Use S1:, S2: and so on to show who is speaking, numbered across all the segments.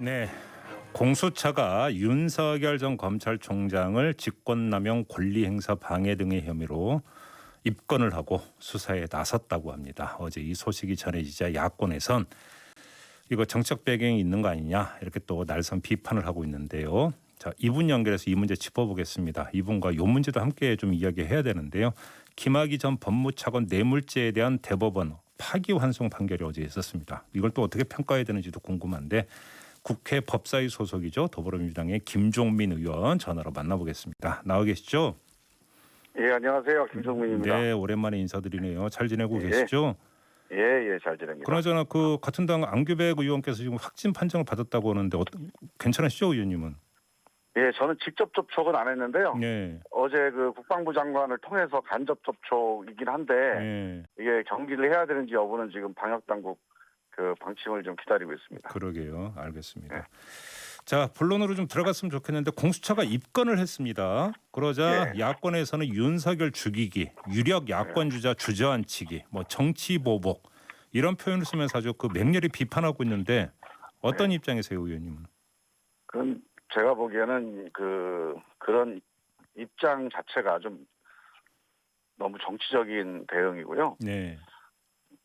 S1: 네. 공수처가 윤석열 전 검찰총장을 직권남용 권리행사 방해 등의 혐의로 입건을 하고 수사에 나섰다고 합니다. 어제 이 소식이 전해지자 야권에선 이거 정책 배경이 있는 거 아니냐 이렇게 또 날선 비판을 하고 있는데요. 자, 이분 연결해서 이 문제 짚어보겠습니다. 이분과 요 문제도 함께 좀 이야기해야 되는데요. 김학의 전 법무차관 뇌물죄에 대한 대법원 파기환송 판결이 어제 있었습니다. 이걸 또 어떻게 평가해야 되는지도 궁금한데 국회 법사위 소속이죠. 더불어민주당의 김종민 의원 전화로 만나보겠습니다. 나와 계시죠?
S2: 예, 안녕하세요. 김성민입니다.
S1: 네, 오랜만에 인사드리네요. 잘 지내고
S2: 예.
S1: 계시죠?
S2: 예, 예, 잘 지냅니다.
S1: 그나저나 그 같은 당 안규백 의원께서 지금 확진 판정을 받았다고 하는데 어, 괜찮으시죠, 의원님은?
S2: 예, 저는 직접 접촉은 안 했는데요.
S1: 네.
S2: 어제 그 국방부 장관을 통해서 간접 접촉이긴 한데
S1: 네.
S2: 이게 경기를 해야 되는지 여부는 지금 방역 당국 그 방침을 좀 기다리고 있습니다.
S1: 그러게요. 알겠습니다.
S2: 네.
S1: 자, 본론으로 좀 들어갔으면 좋겠는데 공수처가 입건을 했습니다. 그러자
S2: 네.
S1: 야권에서는 윤석열 죽이기, 유력 야권 주자 주저앉히기, 뭐 정치 보복 이런 표현을 쓰면서 아주 그 맹렬히 비판하고 있는데 어떤 입장이세요, 의원님은?
S2: 그건 제가 보기에는 그 그런 입장 자체가 좀 너무 정치적인 대응이고요.
S1: 네.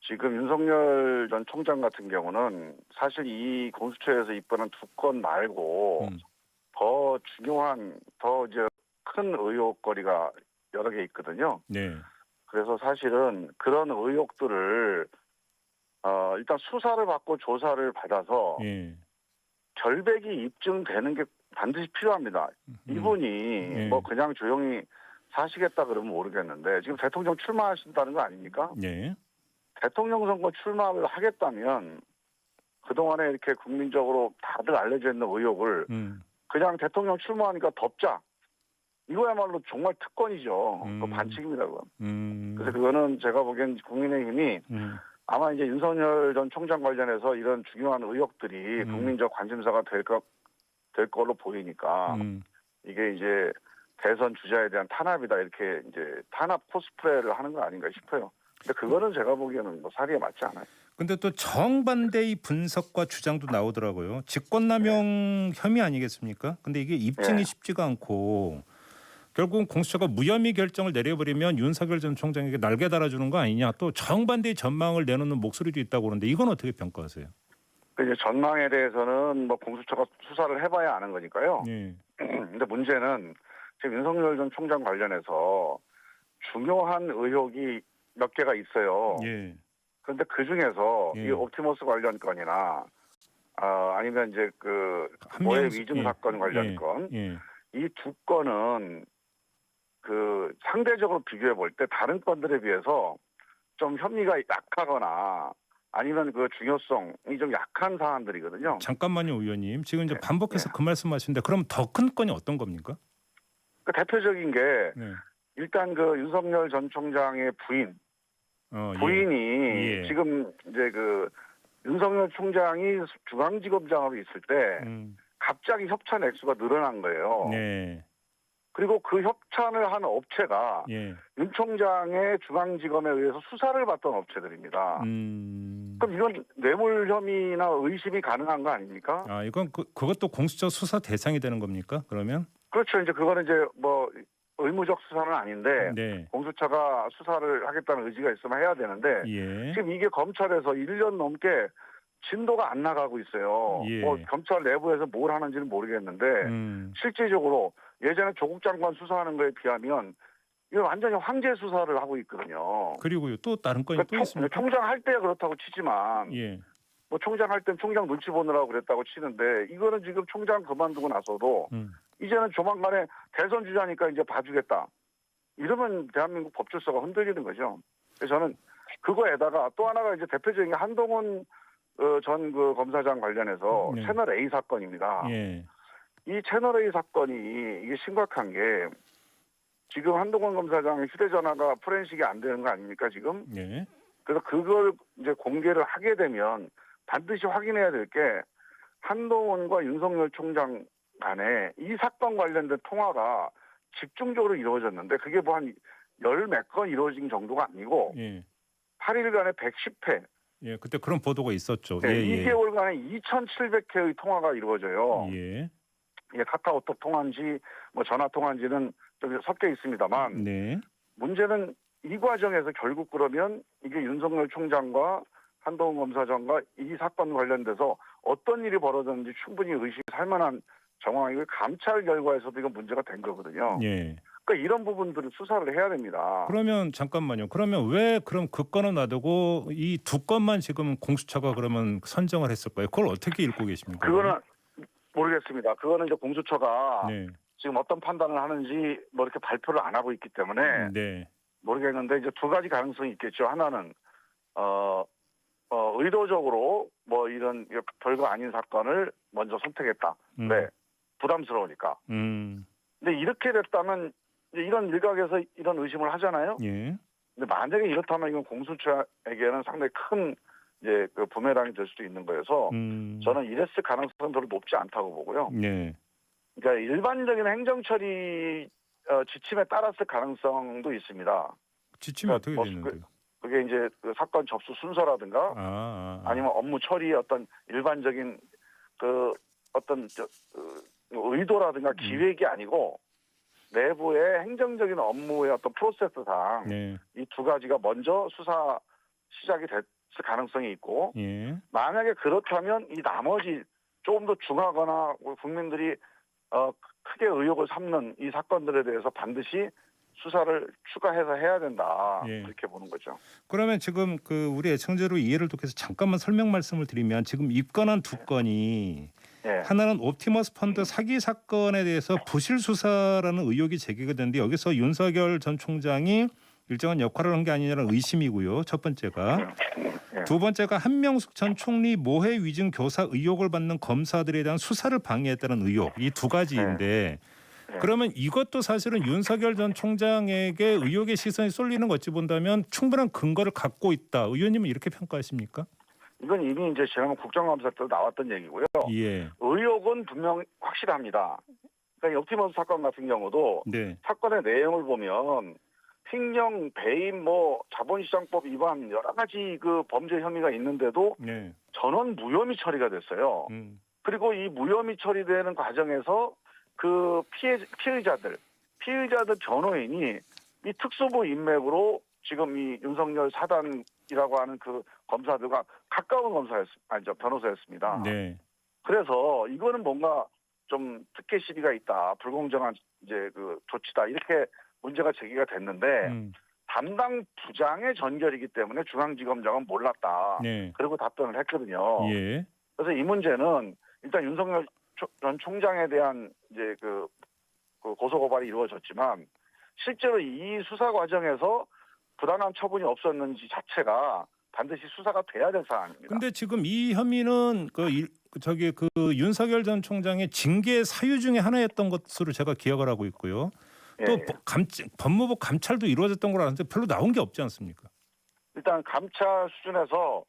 S2: 지금 윤석열 전 총장 같은 경우는 사실 이 공수처에서 입건한 두 건 말고
S1: 음.
S2: 더 중요한 더 이제 큰 의혹거리가 여러 개 있거든요.
S1: 네.
S2: 그래서 사실은 그런 의혹들을 어 일단 수사를 받고 조사를 받아서
S1: 예.
S2: 결백이 입증되는 게 반드시 필요합니다.
S1: 음.
S2: 이분이
S1: 예.
S2: 뭐 그냥 조용히 사시겠다 그러면 모르겠는데 지금 대통령 출마하신다는 거 아닙니까?
S1: 네.
S2: 대통령 선거 출마를 하겠다면 그동안에 이렇게 국민적으로 다들 알려져 있는 의혹을
S1: 음.
S2: 그냥 대통령 출마하니까 덮자. 이거야말로 정말 특권이죠.
S1: 음.
S2: 그 반칙입니다. 그건.
S1: 음.
S2: 그래서 그거는 제가 보기엔 국민의힘이
S1: 음.
S2: 아마 이제 윤석열 전 총장 관련해서 이런 중요한 의혹들이
S1: 음.
S2: 국민적 관심사가 될, 거, 될 걸로 보이니까
S1: 음.
S2: 이게 이제 대선 주자에 대한 탄압이다 이렇게 이제 탄압 코스프레를 하는 거 아닌가 싶어요. 근데 그거는 제가 보기에는 뭐 사리에 맞지 않아요.
S1: 근데 또 정반대의 분석과 주장도 나오더라고요. 직권남용 혐의 아니겠습니까? 근데 이게 입증이
S2: 네.
S1: 쉽지가 않고 결국은 공수처가 무혐의 결정을 내려버리면 윤석열 전 총장에게 날개 달아주는 거 아니냐. 또 정반대의 전망을 내놓는 목소리도 있다고 그러는데 이건 어떻게 평가하세요?
S2: 그 이제 전망에 대해서는 뭐 공수처가 수사를 해봐야 아는 거니까요.
S1: 네.
S2: 근데 문제는 지금 윤석열 전 총장 관련해서 중요한 의혹이 몇 개가 있어요.
S1: 예.
S2: 그런데 그 중에서
S1: 예.
S2: 이 옵티머스 관련 건이나 아, 아니면 이제 그 모해 위증
S1: 예.
S2: 사건 관련
S1: 예.
S2: 건,
S1: 예.
S2: 이두 건은 그 상대적으로 비교해 볼 때 다른 건들에 비해서 좀 혐의가 약하거나 아니면 그 중요성이 좀 약한 사안들이거든요.
S1: 잠깐만요, 의원님. 지금 이제
S2: 네.
S1: 반복해서 그 말씀하시는데 그럼 더 큰 건이 어떤 겁니까?
S2: 그 대표적인 게
S1: 네.
S2: 일단 그 윤석열 전 총장의 부인,
S1: 어, 예.
S2: 부인이
S1: 예.
S2: 지금 이제 그 윤석열 총장이 중앙지검장으로 있을 때
S1: 음.
S2: 갑자기 협찬 액수가 늘어난 거예요.
S1: 네.
S2: 그리고 그 협찬을 한 업체가
S1: 예.
S2: 윤 총장의 중앙지검에 의해서 수사를 받던 업체들입니다.
S1: 음.
S2: 그럼 이건 뇌물 혐의나 의심이 가능한 거 아닙니까?
S1: 아, 이건 그, 그것도 공수처 수사 대상이 되는 겁니까? 그러면?
S2: 그렇죠. 이제 그거는 이제 뭐 의무적 수사는 아닌데
S1: 네.
S2: 공수처가 수사를 하겠다는 의지가 있으면 해야 되는데
S1: 예.
S2: 지금 이게 검찰에서 1년 넘게 진도가 안 나가고 있어요.
S1: 예.
S2: 뭐 검찰 내부에서 뭘 하는지는 모르겠는데
S1: 음.
S2: 실질적으로 예전에 조국 장관 수사하는 거에 비하면 이거 완전히 황제 수사를 하고 있거든요.
S1: 그리고요 또 다른 건이 또
S2: 그러니까 총,
S1: 있습니까?
S2: 총장 할 때 그렇다고 치지만
S1: 예.
S2: 뭐 총장 할 땐 총장 눈치 보느라고 그랬다고 치는데 이거는 지금 총장 그만두고 나서도
S1: 음.
S2: 이제는 조만간에 대선 주자니까 이제 봐주겠다. 이러면 대한민국 법질서가 흔들리는 거죠. 그래서 저는 그거에다가 또 하나가 이제 대표적인 게 한동훈 어, 전그 검사장 관련해서
S1: 네.
S2: 채널 A 사건입니다.
S1: 예.
S2: 이 채널 A 사건이 이게 심각한 게 지금 한동훈 검사장 휴대전화가 포렌식이 안 되는 거 아닙니까 지금?
S1: 예.
S2: 그래서 그걸 이제 공개를 하게 되면 반드시 확인해야 될 게 한동훈과 윤석열 총장 간에 이 사건 관련된 통화가 집중적으로 이루어졌는데 그게 뭐 한 열 몇 건 이루어진 정도가 아니고
S1: 예.
S2: 8일간에 110회
S1: 예, 그때 그런 보도가 있었죠.
S2: 네,
S1: 예, 예.
S2: 2개월간에 2,700회의 통화가 이루어져요.
S1: 예.
S2: 이게 카카오톡 통화인지 뭐 전화 통화인지는 좀 섞여 있습니다만
S1: 네.
S2: 문제는 이 과정에서 결국 그러면 이게 윤석열 총장과 한동훈 검사장과 이 사건 관련돼서 어떤 일이 벌어졌는지 충분히 의심할 만한 정황이고 감찰 결과에서도 이건 문제가 된 거거든요.
S1: 예.
S2: 그러니까 이런 부분들을 수사를 해야 됩니다.
S1: 그러면 잠깐만요. 그러면 왜 그럼 그 건은 놔두고 이 두 건만 지금 공수처가 그러면 선정을 했을까요? 그걸 어떻게 읽고 계십니까?
S2: 그거는 모르겠습니다. 그거는 이제 공수처가
S1: 네.
S2: 지금 어떤 판단을 하는지 뭐 이렇게 발표를 안 하고 있기 때문에
S1: 네.
S2: 모르겠는데 이제 두 가지 가능성이 있겠죠. 하나는 어, 어 의도적으로 뭐 이런 별거 아닌 사건을 먼저 선택했다.
S1: 음.
S2: 네. 부담스러우니까.
S1: 음.
S2: 근데 이렇게 됐다면 이런 일각에서 이런 의심을 하잖아요.
S1: 예.
S2: 근데 만약에 이렇다면 이건 공수처에게는 상당히 큰 이제 그 부메랑이 될 수도 있는 거여서
S1: 음.
S2: 저는 이랬을 가능성은 별로 높지 않다고 보고요.
S1: 네.
S2: 그러니까 일반적인 행정 처리 어, 지침에 따랐을 가능성도 있습니다.
S1: 지침이
S2: 그러니까
S1: 어떻게
S2: 뭐
S1: 되는데요?
S2: 그게 이제 그 사건 접수 순서라든가
S1: 아, 아, 아.
S2: 아 니면 업무 처리의 어떤 일반적인 그 어떤 저, 그 의도라든가
S1: 음.
S2: 기획이 아니고 내부의 행정적인 업무의 어떤 프로세스상
S1: 네.
S2: 이두 가지가 먼저 수사 시작이 됐을 가능성이 있고
S1: 예.
S2: 만약에 그렇다면 이 나머지 조금 더 중하거나 국민들이 어, 크게 의혹을 삼는 이 사건들에 대해서 반드시 수사를 추가해서 해야 된다
S1: 예.
S2: 그렇게 보는 거죠.
S1: 그러면 지금 그 우리 애청자로 이해를 돕기 위해서 잠깐만 설명 말씀을 드리면 지금 입건한 두 건이
S2: 예.
S1: 하나는 옵티머스 펀드 사기 사건에 대해서 부실 수사라는 의혹이 제기가 됐는데 여기서 윤석열 전 총장이 일정한 역할을 한 게 아니냐는 의심이고요. 첫 번째가
S2: 예.
S1: 두 번째가 한명숙 전 총리 모해 위증 교사 의혹을 받는 검사들에 대한 수사를 방해했다는 의혹 이 두 가지인데
S2: 네.
S1: 그러면 이것도 사실은 윤석열 전 총장에게 의혹의 시선이 쏠리는 것 어찌 본다면 충분한 근거를 갖고 있다. 의원님은 이렇게 평가하십니까?
S2: 이건 이미 이제 지난번 국정감사 때도 나왔던 얘기고요.
S1: 예.
S2: 의혹은 분명 확실합니다. 그러니까 옵티머스 사건 같은 경우도
S1: 네.
S2: 사건의 내용을 보면 횡령, 배임, 뭐 자본시장법 위반 여러 가지 그 범죄 혐의가 있는데도
S1: 네.
S2: 전원 무혐의 처리가 됐어요.
S1: 음.
S2: 그리고 이 무혐의 처리되는 과정에서 그 피해 피의자들 피의자들 변호인이 이 특수부 인맥으로 지금 이 윤석열 사단 이라고 하는 그 검사들과 가까운 검사였 아니죠 변호사였습니다.
S1: 네.
S2: 그래서 이거는 뭔가 좀 특혜 시비가 있다, 불공정한 이제 그 조치다 이렇게 문제가 제기가 됐는데
S1: 음.
S2: 담당 부장의 전결이기 때문에 중앙지검장은 몰랐다.
S1: 네.
S2: 그리고 답변을 했거든요.
S1: 예.
S2: 그래서 이 문제는 일단 윤석열 초- 전 총장에 대한 이제 그, 그 고소 고발이 이루어졌지만 실제로 이 수사 과정에서 부당한 처분이 없었는지 자체가 반드시 수사가 돼야 될 사안입니다.
S1: 근데 지금 이 혐의는 그 일- 그 저기 그 윤석열 전 총장의 징계 사유 중에 하나였던 것으로 제가 기억을 하고 있고요.
S2: 예,
S1: 또
S2: 예.
S1: 감, 법무부 감찰도 이루어졌던 걸 아는데 별로 나온 게 없지 않습니까?
S2: 일단 감찰 수준에서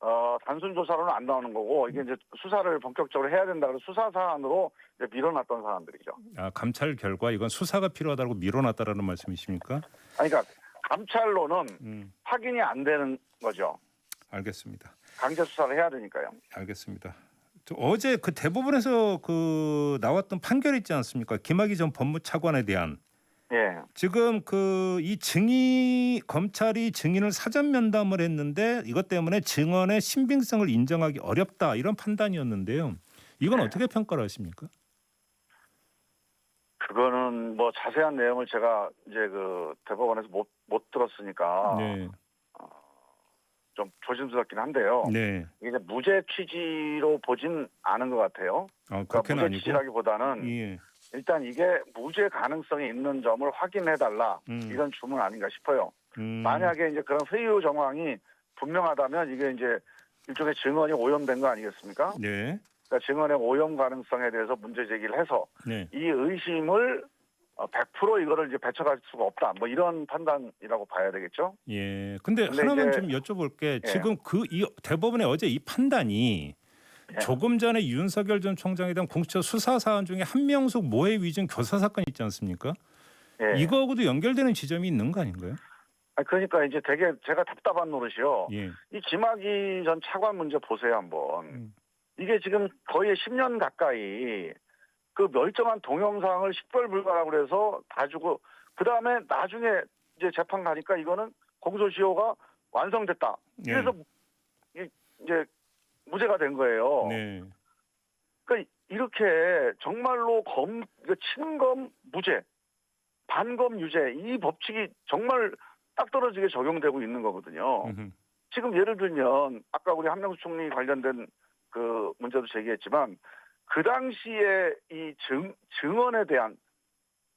S2: 어, 단순 조사로는 안 나오는 거고 이게 이제 수사를 본격적으로 해야 된다 그래서 수사 사안으로 이제 밀어놨던 사안들이죠.
S1: 아, 감찰 결과 이건 수사가 필요하다고 밀어놨다라는 말씀이십니까?
S2: 아니, 그러니까 감찰로는
S1: 음,
S2: 확인이 안 되는 거죠.
S1: 알겠습니다.
S2: 강제 수사를 해야 되니까요.
S1: 알겠습니다. 저 어제 그 대법원에서 그 나왔던 판결 있지 않습니까? 김학의 전 법무차관에 대한
S2: 예.
S1: 지금 그 이 증인 검찰이 증인을 사전 면담을 했는데 이것 때문에 증언의 신빙성을 인정하기 어렵다 이런 판단이었는데요. 이건
S2: 네.
S1: 어떻게 평가를 하십니까?
S2: 그거는 뭐 자세한 내용을 제가 이제 그 대법원에서 못, 못 들었으니까
S1: 네,
S2: 좀 조심스럽긴 한데요.
S1: 네,
S2: 이게 무죄 취지로 보진 않은 것 같아요.
S1: 어,
S2: 그러니까 무죄
S1: 아니고.
S2: 취지라기보다는
S1: 예,
S2: 일단 이게 무죄 가능성이 있는 점을 확인해 달라
S1: 음,
S2: 이런 주문 아닌가 싶어요.
S1: 음,
S2: 만약에 이제 그런 회유 정황이 분명하다면 이게 이제 일종의 증언이 오염된 거 아니겠습니까?
S1: 네,
S2: 그러니까 증언의 오염 가능성에 대해서 문제 제기를 해서
S1: 네,
S2: 이 의심을 어, 100% 이거를 이제 배척할 수가 없다. 뭐 이런 판단이라고 봐야 되겠죠.
S1: 예. 근데
S2: 근데
S1: 하나만
S2: 이제-
S1: 좀 여쭤볼게.
S2: 예.
S1: 지금 그 이 대법원의 어제 이 판단이
S2: 예.
S1: 조금 전에 윤석열 전 총장에 대한 공수처 수사 사안 중에 한명숙 모해 위증 교사 사건 있지 않습니까?
S2: 예.
S1: 이거하고도 연결되는 지점이 있는 거 아닌가요?
S2: 아니, 그러니까 이제 되게 제가 답답한 노릇이요.
S1: 예.
S2: 이 김학의 전 차관 문제 보세요 한번.
S1: 음.
S2: 이게 지금 거의 10년 가까이 그 멀쩡한 동영상을 식별 불가라고 그래서 봐주고 그 다음에 나중에 이제 재판 가니까 이거는 공소시효가 완성됐다.
S1: 예.
S2: 그래서 이- 이제 무죄가 된 거예요.
S1: 네.
S2: 그러니까 이렇게 정말로 검 친검 무죄, 반검 유죄 이 법칙이 정말 딱 떨어지게 적용되고 있는 거거든요.
S1: 음흠.
S2: 지금 예를 들면 아까 우리 한명수 총리 관련된 그 문제도 제기했지만 그 당시에 이 증, 증언에 대한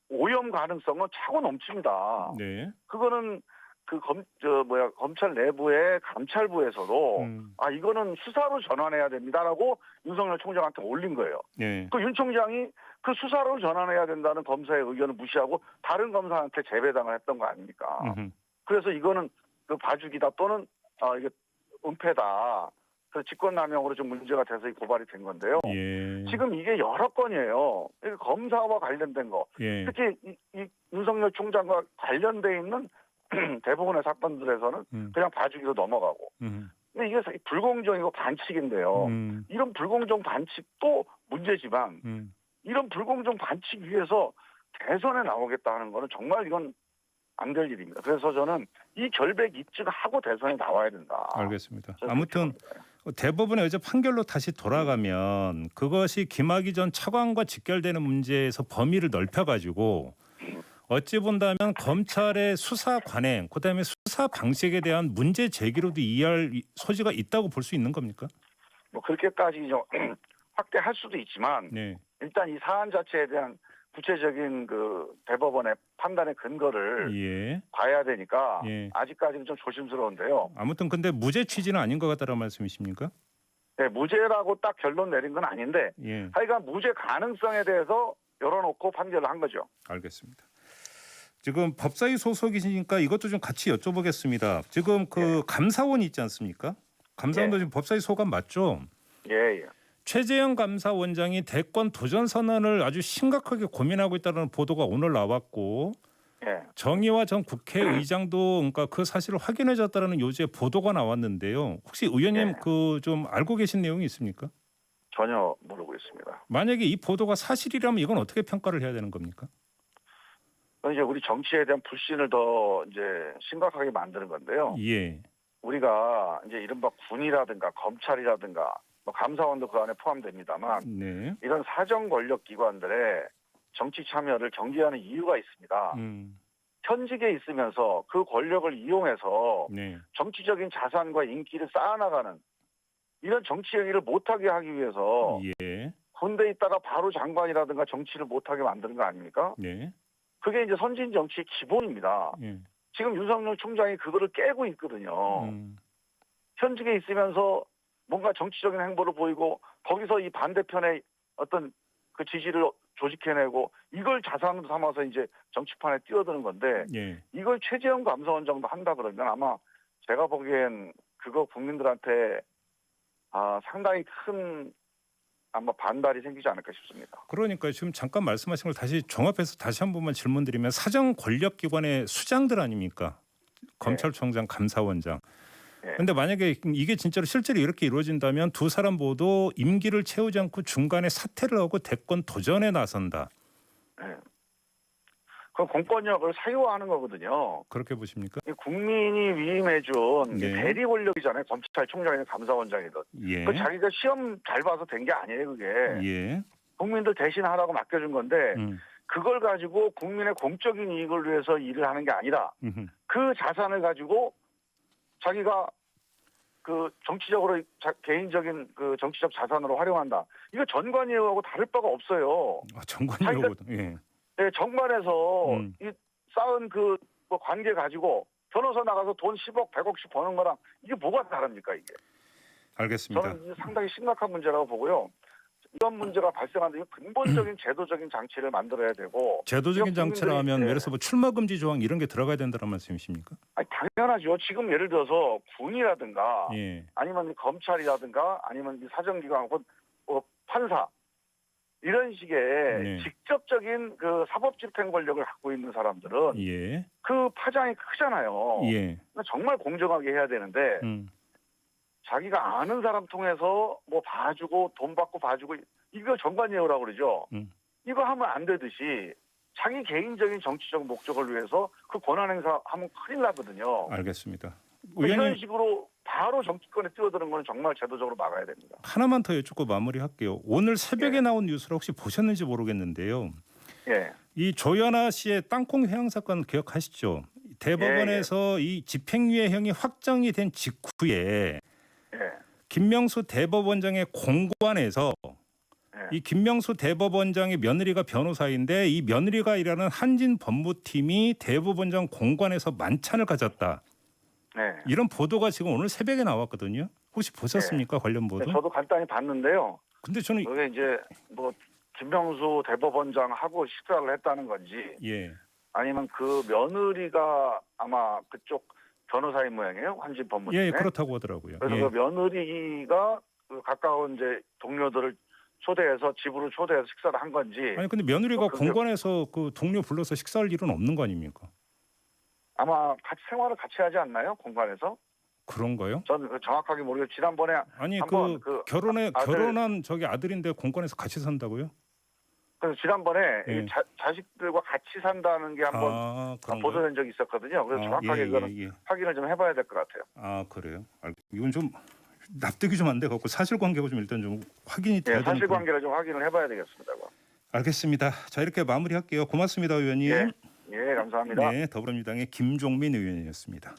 S2: 오염 가능성은 차고 넘칩니다.
S1: 네.
S2: 그거는 그 검 저 뭐야 검찰 내부의 감찰부에서도
S1: 음.
S2: 아 이거는 수사로 전환해야 됩니다라고 윤석열 총장한테 올린 거예요.
S1: 네.
S2: 그윤 총장이 그 수사로 전환해야 된다는 검사의 의견을 무시하고 다른 검사한테 재배당을 했던 거 아닙니까?
S1: 음흠.
S2: 그래서 이거는 그 봐주기다 또는 아 이게 은폐다. 직권남용으로 좀 문제가 돼서 이 고발이 된 건데요.
S1: 예.
S2: 지금 이게 여러 건이에요. 검사와 관련된 거.
S1: 예.
S2: 특히 이, 이 윤석열 총장과 관련돼 있는 대부분의 사건들에서는
S1: 음.
S2: 그냥 봐주기로 넘어가고.
S1: 음.
S2: 근데 이게 불공정이고 반칙인데요.
S1: 음.
S2: 이런 불공정 반칙도 문제지만
S1: 음.
S2: 이런 불공정 반칙 위해서 대선에 나오겠다 하는 거는 정말 이건 안 될 일입니다. 그래서 저는 이 결백 입증하고 대선에 나와야 된다.
S1: 알겠습니다. 아무튼
S2: 봅니다.
S1: 대법원의 어제 판결로 다시 돌아가면 그것이 김학의 전 차관과 직결되는 문제에서 범위를 넓혀가지고 어찌 본다면 검찰의 수사 관행, 그다음에 수사 방식에 대한 문제 제기로도 이해할 이- 소지가 있다고 볼 수 있는 겁니까?
S2: 뭐 그렇게까지 좀 확대할 수도 있지만
S1: 네,
S2: 일단 이 사안 자체에 대한 구체적인 그 대법원의 판단의 근거를
S1: 예.
S2: 봐야 되니까
S1: 예.
S2: 아직까지는 좀 조심스러운데요.
S1: 아무튼 근데 무죄 취지는 아닌 것 같다는 말씀이십니까?
S2: 네, 무죄라고 딱 결론 내린 건 아닌데
S1: 예,
S2: 하여간 무죄 가능성에 대해서 열어놓고 판결을 한 거죠.
S1: 알겠습니다. 지금 법사위 소속이시니까 이것도 좀 같이 여쭤보겠습니다. 지금 그 감사원 있지 않습니까? 감사원도
S2: 예.
S1: 지금 법사위 소관 맞죠?
S2: 예, 예.
S1: 최재형 감사원장이 대권 도전 선언을 아주 심각하게 고민하고 있다는 보도가 오늘 나왔고
S2: 예.
S1: 정의와 전 국회의장도 그러니까 그 사실을 확인해줬다는 요지의 보도가 나왔는데요. 혹시 의원님
S2: 네.
S1: 그좀 알고 계신 내용이 있습니까?
S2: 전혀 모르고 있습니다.
S1: 만약에 이 보도가 사실이라면 이건 어떻게 평가를 해야 되는 겁니까?
S2: 이제 우리 정치에 대한 불신을 더 이제 심각하게 만드는 건데요.
S1: 예,
S2: 우리가 이제 이른바 군이라든가 검찰이라든가 뭐 감사원도 그 안에 포함됩니다만
S1: 네,
S2: 이런 사정 권력 기관들의 정치 참여를 경계하는 이유가 있습니다.
S1: 음,
S2: 현직에 있으면서 그 권력을 이용해서
S1: 네,
S2: 정치적인 자산과 인기를 쌓아나가는 이런 정치 행위를 못하게 하기 위해서
S1: 예,
S2: 군대에 있다가 바로 장관이라든가 정치를 못하게 만드는 거 아닙니까?
S1: 네,
S2: 그게 이제 선진 정치의 기본입니다.
S1: 예,
S2: 지금 윤석열 총장이 그거를 깨고 있거든요.
S1: 음,
S2: 현직에 있으면서 뭔가 정치적인 행보를 보이고 거기서 이 반대편의 어떤 그 지지를 조직해내고 이걸 자산으로 삼아서 이제 정치판에 뛰어드는 건데
S1: 예,
S2: 이걸 최재형 감사원장도 한다 그러면 아마 제가 보기엔 그거 국민들한테 아 상당히 큰 아마 반발이 생기지 않을까 싶습니다.
S1: 그러니까 지금 잠깐 말씀하신 걸 다시 종합해서 다시 한 번만 질문드리면 사정 권력 기관의 수장들 아닙니까? 검찰총장, 감사원장.
S2: 네.
S1: 근데 만약에 이게 진짜로 실제로 이렇게 이루어진다면 두 사람 모두 임기를 채우지 않고 중간에 사퇴를 하고 대권 도전에 나선다.
S2: 그 공권력을 사유화하는 거거든요.
S1: 그렇게 보십니까?
S2: 이 국민이 위임해준 이
S1: 네.
S2: 대리 권력이잖아요. 검찰총장이든 감사원장이든.
S1: 예.
S2: 그 자기가 시험 잘 봐서 된 게 아니에요, 그게.
S1: 예.
S2: 국민들 대신 하라고 맡겨준 건데
S1: 음.
S2: 그걸 가지고 국민의 공적인 이익을 위해서 일을 하는 게 아니라
S1: 음흠.
S2: 그 자산을 가지고 자기가 그 정치적으로 자- 개인적인 그 정치적 자산으로 활용한다. 이거 전관예우하고 다를 바가 없어요.
S1: 아, 정관이로거든. 예.
S2: 예, 정관에서
S1: 음.
S2: 이 쌓은 그 뭐 관계 가지고 변호사 나가서 돈 10억, 100억씩 버는 거랑 이게 뭐가 다릅니까 이게?
S1: 알겠습니다.
S2: 저는 이게 상당히 심각한 문제라고 보고요. 이런 문제가 발생하는데 근본적인 제도적인 장치를 만들어야 되고
S1: 제도적인
S2: 이런
S1: 장치라
S2: 국민들이-
S1: 하면
S2: 네.
S1: 예를 들어서 뭐 출마 금지 조항 이런 게 들어가야 된다는 말씀이십니까?
S2: 아니, 당연하죠. 지금 예를 들어서 군이라든가
S1: 예.
S2: 아니면 검찰이라든가 아니면 이 사정기관 혹은 뭐 판사 이런 식의
S1: 네.
S2: 직접적인 그 사법 집행 권력을 갖고 있는 사람들은
S1: 예.
S2: 그 파장이 크잖아요.
S1: 예.
S2: 정말 공정하게 해야 되는데
S1: 음.
S2: 자기가 아는 사람 통해서 뭐 봐주고 돈 받고 봐주고 이거 정관예우라고 그러죠.
S1: 음.
S2: 이거 하면 안 되듯이 자기 개인적인 정치적 목적을 위해서 그 권한 행사하면 큰일 나거든요.
S1: 알겠습니다.
S2: 이런
S1: 의원님
S2: 식으로 바로 정치권에 뛰어드는 건 정말 제도적으로 막아야 됩니다.
S1: 하나만 더 여쭙고 마무리할게요. 오늘 새벽에
S2: 예.
S1: 나온 뉴스를 혹시 보셨는지 모르겠는데요.
S2: 예,
S1: 이 조연아 씨의 땅콩 회항 사건 기억하시죠? 대법원에서 이 집행유예형이 확정이 된 직후에
S2: 예,
S1: 김명수 대법원장의 공관에서
S2: 예.
S1: 이 김명수 대법원장의 며느리가 변호사인데 이 며느리가 일하는 한진 법무팀이 대법원장 공관에서 만찬을 가졌다.
S2: 네.
S1: 이런 보도가 지금 오늘 새벽에 나왔거든요. 혹시 보셨습니까 관련 보도?
S2: 네, 저도 간단히 봤는데요.
S1: 근데 저는
S2: 그게 이제 뭐 김명수 대법원장하고 식사를 했다는 건지
S1: 예,
S2: 아니면 그 며느리가 아마 그쪽 변호사인 모양이에요 한진 법무팀에.
S1: 예 그렇다고 하더라고요.
S2: 그래서
S1: 예.
S2: 그 며느리가 그 가까운 이제 동료들을 초대해서 집으로 초대해서 식사를 한 건지
S1: 아니 근데 며느리가
S2: 어,
S1: 공관에서 그 동료 불러서 식사할 일은 없는 거 아닙니까?
S2: 아마 같이 생활을 같이 하지 않나요 공간에서?
S1: 그런가요?
S2: 저는 그 정확하게 모르겠어요. 지난번에
S1: 아니 그,
S2: 그
S1: 결혼에
S2: 아들-
S1: 결혼한 저기 아들인데 공관에서 같이 산다고요?
S2: 그래서 지난번에
S1: 예.
S2: 이 자, 자식들과 같이 산다는 게 한번
S1: 아 그런가요?
S2: 보도된 적이 있었거든요. 그래서
S1: 아,
S2: 정확하게
S1: 예, 예, 예.
S2: 확인을 좀 해봐야 될 것 같아요.
S1: 아 그래요? 알- 이건 좀 납득이 좀 안 돼 갖고 사실관계가 좀 일단 좀 확인이 돼야
S2: 예, 사실관계를 좀 확인을 해봐야 되겠습니다.
S1: 알겠습니다. 자 이렇게 마무리할게요. 고맙습니다, 의원님.
S2: 예, 예, 감사합니다.
S1: 네, 더불어민주당의 김종민 의원이었습니다.